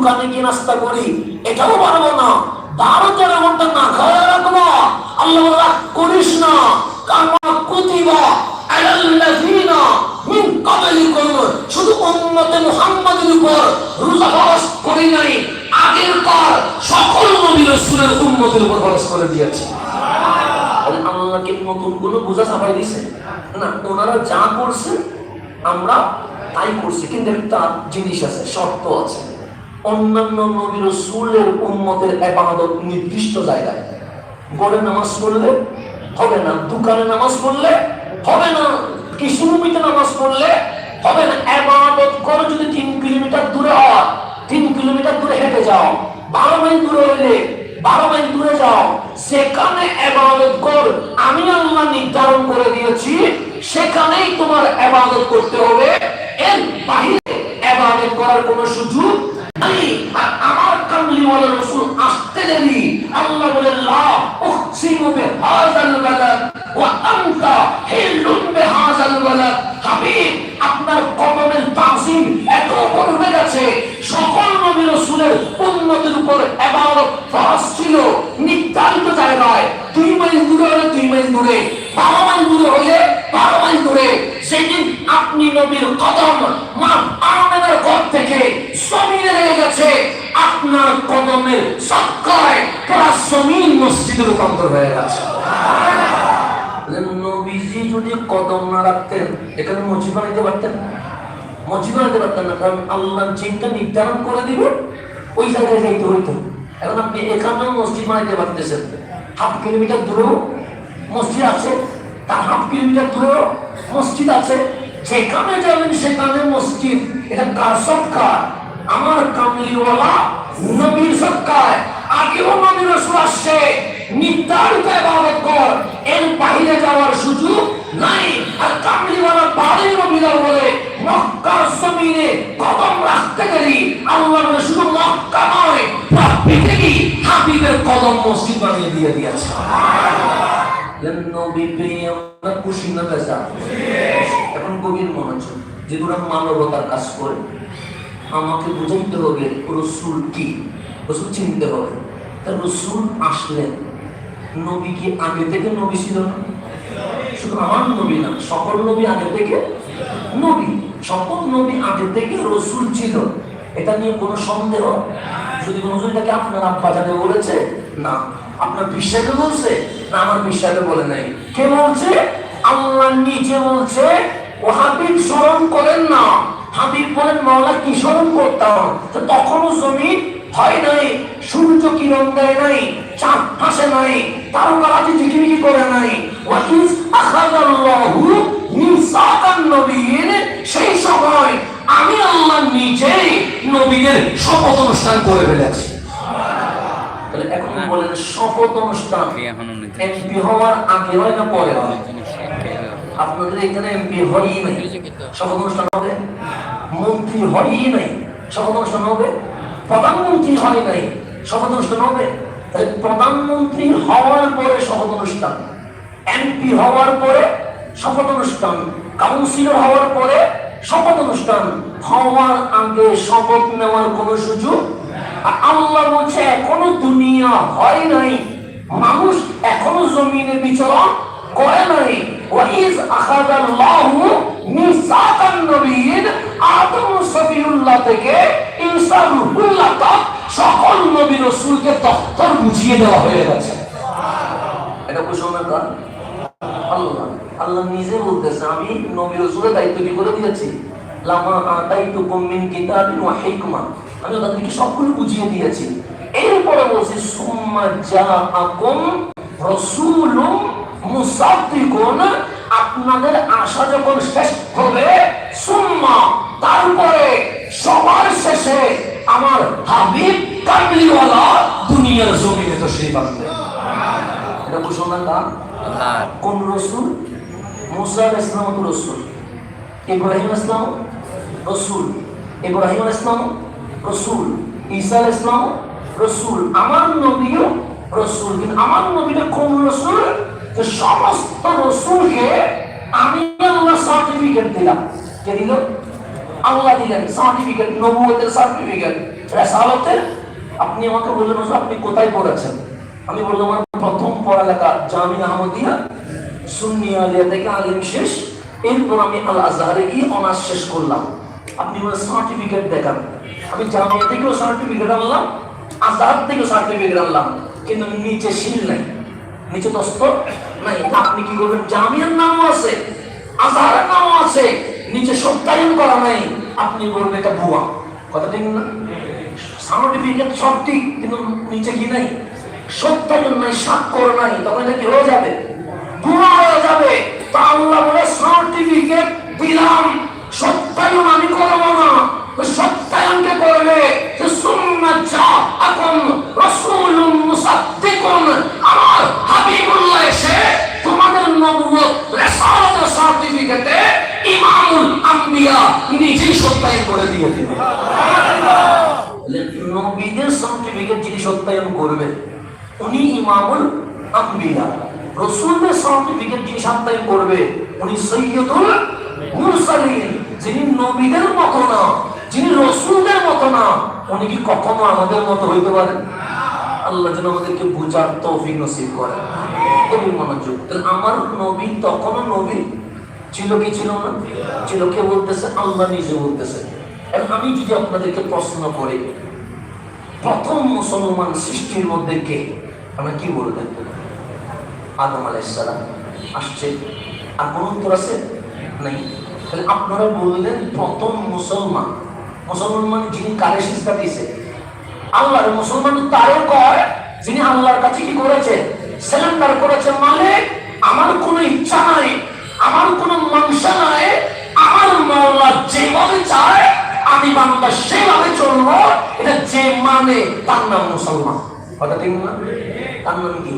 দোকানে গিয়ে নাস্তা করি, এটাও পারব না। বারো তেরো না খাওয়া রাখব। আল্লাহ রাগ করিস না। কামা রোজা করি নাই সকল উপর করে দিয়েছে। নতুন বোঝা না, ওনারা যা করছে, আমরা তাই করছি। কিন্তু একটা জিনিস আছে, শর্ত আছে। অন্যান্য এবাদত নির্দিষ্ট জায়গায় গড়ে নামাজ পড়লে হবে না, দোকানে নামাজ পড়লে হবে না নামাজ পড়লে হবে না। করে যদি তিন কিলোমিটার দূরে হয়, তিন কিলোমিটার দূরে হেঁটে যাও, বারো মাইল দূরে হইলে বারো মাইল দূরে যাও, সেখানে এবাদত কর। আমি আল্লাহ নির্ধারণ করে দিয়েছি, সেখানেই তোমার এবাদত করতে হবে। এর বাহিরে এবাদত করার কোনো সুযোগ আর আমার কামলিওয়ালা রসুল আসতে দেরি বলে লা উকসিমু বিহাযাল বালাদ ওয়া আনতা হিল্লুন বিহাযাল আপনার কদমের তাজিম এত পড়বে গেছে সকল নবী রাসূলের উম্মতের উপর ইবাদত ফরজ ছিল নির্ধারিত জায়গায় দুই মাইল দূরে হলে দুই মাইল দূরে বারো মাইল দূরে হলে বারো মাইল দূরে সেদিন আপনি নবীর কদম মা আমেনের ঘর থেকে জমিনে লেগে গেছে। আপনার কদমের সক্কায় পুরা জমিন মসজিদে রূপান্তর হয়ে গেছে। নবীজি যদি কদম না রাখতেন, এখানে মসজিদ বানাইতে পারতেন মসজিদ বানাইতে পারতেন না, কারণ আল্লাহ যেটা নির্ধারণ করে দিবে, ওই জায়গায় যাইতে হইতো। এখন আপনি এখানেও মসজিদ বানাইতে পারতেছেন। হাফ কিলোমিটার দূরেও মসজিদ আছে, তার হাফ কিলোমিটার দূরেও মসজিদ আছে। যেখানে যাবেন সেখানে মসজিদ। এটা কার সৎকার? আমার কামলিওয়ালা নবীর সৎকার। আগেও নবী রসুল আসছে। নির্ধারিত কর। এর যাওয়ার সুযোগ নাই। আর কামলিওয়ালা বাড়ির নবীরা বলে, মক্কার জমিনে কদম রাখতে গেলি আল্লাহ শুধু মক্কা নয় হাবিবের কদম মসজিদ বানিয়ে দিয়ে দিয়েছে। নবী পেয়ে আমরা খুশি না বেজা এখন গভীর মনোযোগ যেগুলো মানবতার কাজ করে, আমাকে বুঝাইতে হবে রসুল কি? রসুল চিনতে হবে। তা রসুল আসলেন নবী কি আগে থেকে নবী ছিল না? শুধু আমার নবী না, সকল নবী আগে থেকে নবী। সকল নবী আগে থেকে রসুল ছিল। এটা নিয়ে কোনো সন্দেহ? যদি এটাকে আপনার আব্বা বলেছে, না। আপনার বিশ্বাসে বলছে আমার বিশ্বাসে বলে নাই। কে বলছে? আল্লাহ নিজে বলছে, ও হাবিব, স্মরণ করেন না। হাবিব বলেন, মাওলা, কি স্মরণ করতাম? তখনও জমি হয় নাই, সূর্য কিরণ দেয় নাই চাঁদ হাসে নাই, তারকারাজি ঝিকিমিকি করে নাই। ওয়াকিস আখাদাল্লাহু মিসাকান নবীন সেই সময় আমি আল্লাহ নিজেই নবীদের শপথ অনুষ্ঠান করে ফেলেছি। তাহলে এখন বলেন শপথ অনুষ্ঠান এমপি হওয়ার আগে হয় না পরে আপনাদের এখানে এমপি হয়ই নাই। শপথ অনুষ্ঠান হবে? মন্ত্রী হয়ই নাই। শপথ অনুষ্ঠান হবে? প্রধানমন্ত্রী হয় নাই। শপথ অনুষ্ঠান হবে? তাহলে প্রধানমন্ত্রী হওয়ার পরে শপথ অনুষ্ঠান। এমপি হওয়ার পরে শপথ অনুষ্ঠান। কাউন্সিলর হওয়ার পরে শপথ অনুষ্ঠান। হওয়ার আগে শপথ নেওয়ার কোনো সুযোগ আল্লাহ বলছে, এখনও দুনিয়া হয় নাই, মানুষ এখনও জমিনে বিচরণ করে নাই। আদম সফিউল্লাহ থেকে তক সকল নবী বুঝিয়ে দেওয়া হয়ে গেছে। এটা ঘোষণা কর আল্লাহ আল্লাহ নিজে বলতেছে, আমি নবী দায়িত্ব কি করে দিয়েছি? লামা আতাইতুকুম মিন কিতাবিন ওয়া হিকমা। আমি তাদেরকে সবগুলো বুঝিয়ে দিয়েছি। এরপরে বলছি সুম্মা জাআকুম রাসূলুম মুসাদ্দিকুন। আপনাদের আশা যখন শেষ হবে সুম্মা তারপরে সবার শেষে আমার হাবিব কামলিওয়ালা দুনিয়ার জমিনে তো সেই বাংলা এটা ঘোষণা কার কোন রসুল? মুসা ইসলাম তো রসুল। ইব্রাহিম ইসলাম রসুল। ইব্রাহিম ইসলাম রসুল ঈসা ইসলাম রসুল আমার নবীও, রসুল। কিন্তু আমার নবীটা কোন রসুল? যে সমস্ত রসুলকে আমি আল্লাহ সার্টিফিকেট দিলাম। কে দিল? আল্লাহ দিলেন সার্টিফিকেট নবুয়তের সার্টিফিকেট রেসালতে আপনি আমাকে বললেন আপনি কোথায় পড়েছেন? আমি বললাম, আমার প্রথম পড়ালেখা জামি আহমদিয়া, সুন্নি আলিয়া থেকে আলিম শেষ। এরপর আমি আল আজহারে গিয়ে অনার্স শেষ করলাম। আপনি আমার সার্টিফিকেট দেখান। আমি জামিয়া থেকেও সার্টিফিকেট আনলাম আজহার থেকেও সার্টিফিকেট আনলাম, কিন্তু নিচে শিল নাই। নিচে দস্তর নাই। আপনি কি করবেন? জামিয়ার নামও আছে, আজহারের নামও আছে, নিচে সত্যায়ন করা নাই। আপনি বলবেন এটা ভুয়া। কথা ঠিক না? সার্টিফিকেট সব ঠিক, কিন্তু নিচে কি নাই? সত্যায়ন নাই, স্বাক্ষর নাই, তখন এটা কি হয়ে যাবে? ভুয়া হয়ে যাবে তা আল্লাহ বলে সার্টিফিকেট দিলাম সত্যায়ন আমি করব না ওই সত্যায়নকে করবে যে সুন্নাত যা এখন রাসূলুন মুসাদ্দিকুন আমার হাবিবুল্লাহ এসে তোমাদের নবুয়ত রিসালাতের সার্টিফিকেটে ইমামুল আম্বিয়া নিজেই সত্যায়ন করে দিয়ে দিবে। নবীদের সার্টিফিকেট যিনি সত্যায়ন করবে, উনি ইমামুল আম্বিয়া। রসুলদের সার্টিফিকেট যিনি সত্যায়ন করবে, উনি সৈয়দুল মুরসালিন, যিনি নবীদের মতো না, যিনি রসুলদের মতো না। উনি কি কখনো আমাদের মতো হইতে পারেন? আল্লাহ যেন আমাদেরকে বুঝার তৌফিক নসিব করে খুবই মনোযোগ আমার নবী তখনও নবী? ছিল কি ছিল না? ছিল কে বলতেছে? আল্লাহ নিজে বলতেছে। আমি যদি আপনাদেরকে প্রশ্ন করি, প্রথম মুসলমান সৃষ্টির মধ্যে কে? আমরা কি বলবেন আদম আলাইসালাম আসছে। আর কোন উত্তর আছে? নাই। তাহলে আপনারা বললেন প্রথম মুসলমান। মুসলমান মানে যিনি কারে শিক্ষা দিয়েছে। আল্লাহর মুসলমান তারে কয় যিনি আল্লাহর কাছে কি করেছে? সিলিন্ডার করেছে মানে আমার কোনো ইচ্ছা নাই, আমার কোনো মাংসা নাই, আমার মাওলা যেভাবে চায়, আমি বান্দা সেভাবে চলবো। এটা যে মানে তার নাম মুসলমান। কথা ঠিক না? তার নাম কি?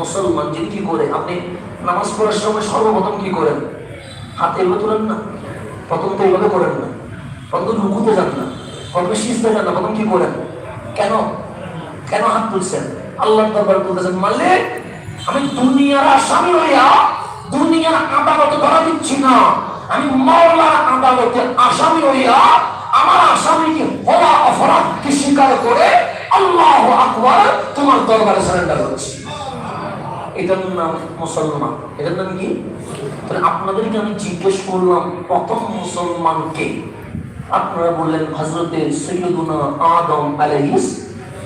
মুসলমান যিনি কি করে আপনি নামাজ পড়ার সময় সর্বপ্রথম কি করেন? হাতে এগুলো তোলেন না? প্রথম তো এইভাবে করেন না। প্রথম রুকুতে যান না। প্রথমে সিজতে যান না, প্রথম কি করেন? কেন? কেন হাত তুলছেন? আল্লাহ দরবার বলতেছেন, মালিক, আমি দুনিয়ার আসামি হইয়া দুনিয়ার আদালতে ধরা দিচ্ছি না। আমি মাওলার আদালতে আসামি হইয়া আমার আসামিকে হওয়া অপরাধকে স্বীকার করে আল্লাহ আকবার তোমার দরবারে সারেন্ডার হচ্ছে এটার নাম মুসলমান। এটার নাম কি? আপনাদেরকে আমি জিজ্ঞেস করলাম, প্রথম মুসলমানকে আপনারা বললেন হজরতে সৈয়দুনা আদম আলাইহিস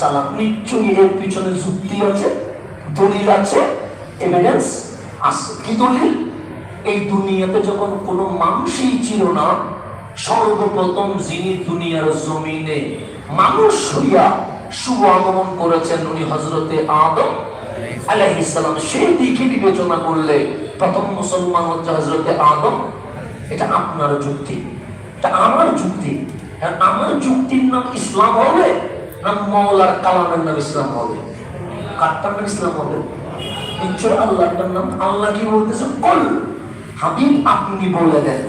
সালাম, নিশ্চয়ই এর পিছনে যুক্তি আছে, দলিল আছে এভিডেন্স আছে। কি দলিল? এই দুনিয়াতে যখন কোনো মানুষই ছিল না, সর্বপ্রথম যিনি দুনিয়ার জমিনে মানুষ হইয়া শুভ আগমন করেছেন, উনি হজরতে আদম আলাইহিসসালাম সেই দিকে বিবেচনা করলে প্রথম মুসলমান হচ্ছে হজরতে আদম। এটা আপনার যুক্তি। এটা আমার যুক্তি। আর আমার যুক্তির নাম ইসলাম হবে না মৌলার কালামের নাম ইসলাম হবে? কারটার নাম ইসলাম হবে? নিশ্চয় আল্লাহটার নাম। আল্লাহ কি বলতেছে? কল, হাবিব, আপনি বলে দেন।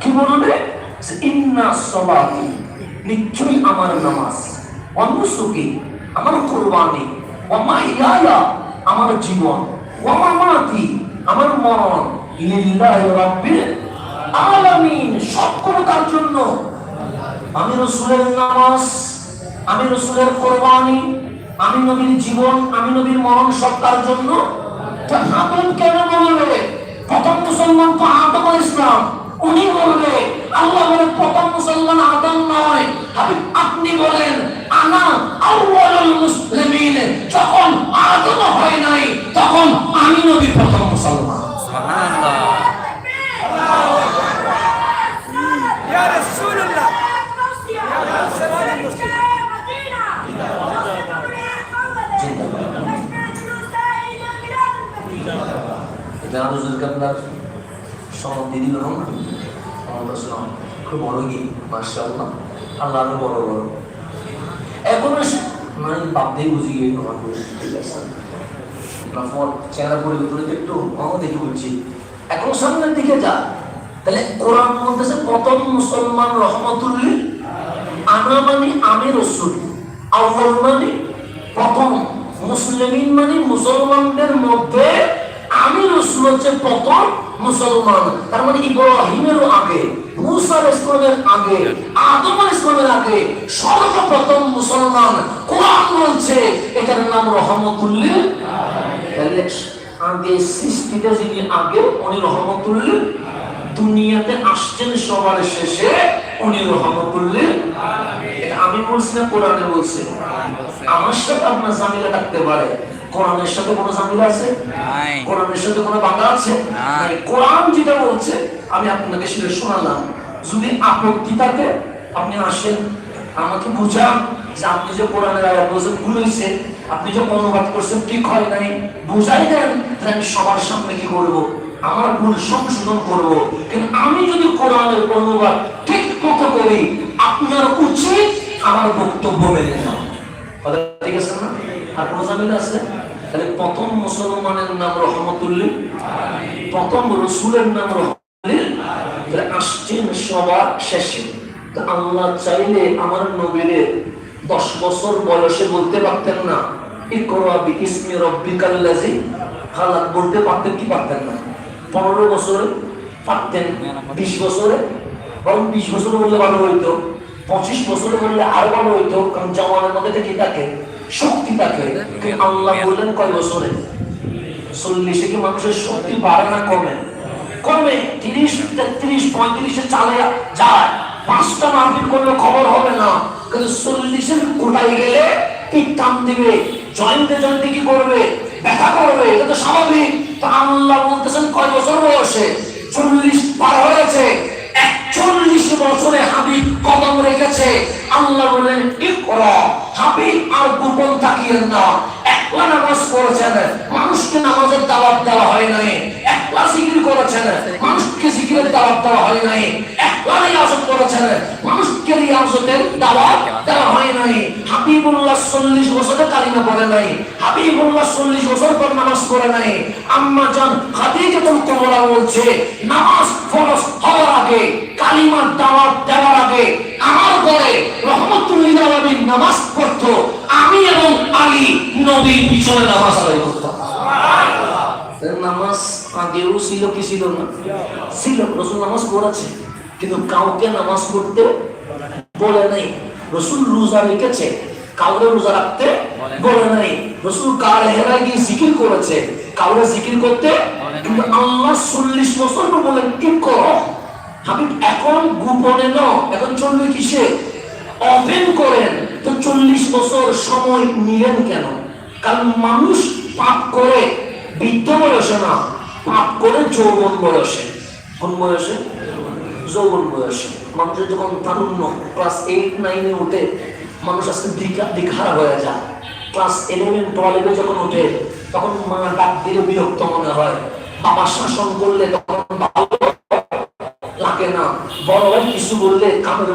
কি বলবে? ইন্না সলাতি নিশ্চয়ই আমার নামাজ। অনুসুকি আমার কোরবানি। ওমাইয়ায়া আমার জীবন। ওমামাতি আমার মরণ। লিল্লাহি রাব্বিল আলামিন সব কোনো তার জন্য? আমি রসুলের নামাজ, আমি রসুলের কোরবানি, আমি নবীর জীবন, আমি নবীর মরণ সব তার জন্য? আদম কেন বলবে? প্রথম মুসলমান তো আদম ইসলাম উনি বলবে, আল্লাহ বলে প্রথম মুসলমান আদম নয়। আপনি বলেন, আনা আউয়ালুল মুসলিমিন, যখন আদম হয় নাই মাশাআল্লাহ আল্লাহ আরও বড়। বড় মানে বুঝি চেহারা দেখে বলছি। এখন সামনের দিকে যা, তাহলে কোরআন বলতেছে, প্রথম মুসলমান রহমতুল্লিল আনা মানে আমি রসুল মানে প্রথম মুসলিমিন মানে মুসলমানদের মধ্যে আমি রসুল হচ্ছে প্রথম মুসলমান। তার মানে ইব্রাহিমেরও আগে, মুসা ইসলামের আগে। আদম আলাইহিস সালামের আগে সর্বপ্রথম মুসলমান কোরআন বলছে এটার নাম রহমতুল্লিল আগে সৃষ্টিতে যিনি আগে উনি রহমতুল্লিল দুনিয়াতে আসছেন সবার শেষে উনি রহমতুল্লিল আমি বলছি না কোরআনে বলছে? আমার সাথে আপনার জামিলা থাকতে পারে। কোরআনের সাথে কোনো জামিলা আছে। কোরআনের সাথে কোনো বাধা আছে? না। নাই। কোরআন যেটা বলছে আমি আপনাকে সেটা শোনালাম। যদি আপত্তি থাকে আপনি আসেন আমাকে বুঝান যে আপনি যে কোরআনের আয়াত বলছেন, ভুল হয়েছে। আপনি যে অনুবাদ করছেন, ঠিক হয় নাই। বুঝাই দেন, তাহলে আমি সবার সামনে কি করব? আমার ভুল সংশোধন করব। কিন্তু আমি যদি কোরআনের অনুবাদ ঠিক মতো করি, আপনার উচিত আমার বক্তব্য মেনে নেওয়া। কথা ঠিক আছে না? আর কোনো আছে? তাহলে প্রথম মুসলমানের নাম রহমতুল্লিল। প্রথম রসুলের নাম রহমতুল্লিল। তাহলে আসছেন সবার শেষে। আল্লাহ চাইলে আমার নবীরে দশ বছর বয়সে বলতে পারতেন না বলতে পারতেন কি পারতেন না। পনেরো বছরে পারতেন, বিশ বছরে বিশ ভালো পঁচিশ ভালো কারণ মধ্যে থাকে শক্তি থাকে। আল্লাহ বললেন কয় বছরে? চল্লিশে কি মানুষের শক্তি বাড়ে না কমে? কমে, তিরিশ, তেত্রিশ, পঁয়ত্রিশে চালে যায়। পাঁচটা মারপিট করলে খবর হবে না। কিন্তু চল্লিশের কোটায় গেলে পিঠ টান দিবে। জয়েন্টে জয়েন্টে কি করবে? ব্যথা করবে। এটা তো স্বাভাবিক। তা আল্লাহ বলতেছেন, কয় বছর বয়সে? চল্লিশ পার হয়েছে। একচল্লিশ বছরে হাবিব কদম রেখেছে। আল্লাহ বলেন কি করো। হাবিব আর গোপন তাকিয়েন না। একলা নামাজ বছরে পর নামাজ পড়ে নাই। আম্মা জান খাদিজাতুল কুবরা বলছে, নামাজ ফরজ হওয়ার কালিমার দাওয়াত দেওয়ার আগে আমার ঘরে রহমতুল্লাহ আলামিন নামাজ পড়তো আমি এবং আলী নবীর পিছনে নামাজ আদায় করতাম নামাজ আগেও ছিল কি ছিল না? ছিল রসুল নামাজ পড়েছে। কিন্তু কাউকে নামাজ পড়তে বলে নাই। রসুল রোজা রেখেছে কাউরে রোজা রাখতে বলে নাই। রসুল কার হেরায় গিয়ে জিকির করেছে কাউরে জিকির করতে কিন্তু আল্লাহ চল্লিশ বছর বলেন কি করো? হাবিব এখন গোপনে ন এখন চলবে কিসে? ওপেন করেন। তো চল্লিশ বছর সময় নিলেন কেন? কারণ মানুষ পাপ করে, বৃদ্ধ বয়সে না, পাপ করে যৌবন বয়সে। কোন বয়সে? যৌবন বয়সে। মানুষের যখন তারুণ্য ক্লাস এইট নাইনে উঠে, মানুষ আজকে দিঘারা হয়ে যায়। ক্লাস ইলেভেন টুয়েলভে যখন উঠে তখন মা ডাক দিলে বিরক্ত মনে হয়। বাবা শাসন করলে তখন না বড় কিছু বললে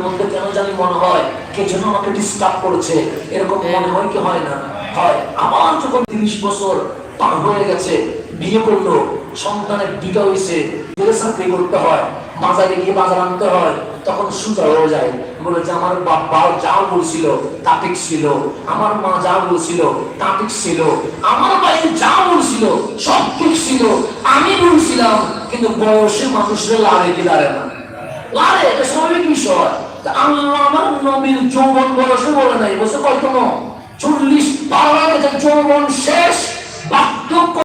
মধ্যে কেন জানি মনে হয় কে যেন আমাকে ডিস্টার্ব করছে, এরকম মনে হয় কি হয় না? হয়। আবার যখন তিরিশ বছর পার হয়ে গেছে, বিয়ে করল, সন্তানের হয়েছে চাকরি করতে হয়, বাজারে গিয়ে বাজার আনতে হয়, তখন সুতা হয়ে যায়। বলে যে আমার বাবা যা বলছিল তা ঠিক ছিল, আমার মা যা বলছিল তা ঠিক ছিল, আমার ভাই যা বলছিল সব ঠিক ছিল, আমি বলছিলাম, কিন্তু বয়সে মানুষরা লারে কি লারে না। লারে এটা স্বাভাবিক বিষয়। আল্লাহ আমার নবীর যৌবন বয়সে বলে নাই বসে কল্পনা চল্লিশ বারো যৌবন শেষ, বার্ধক্য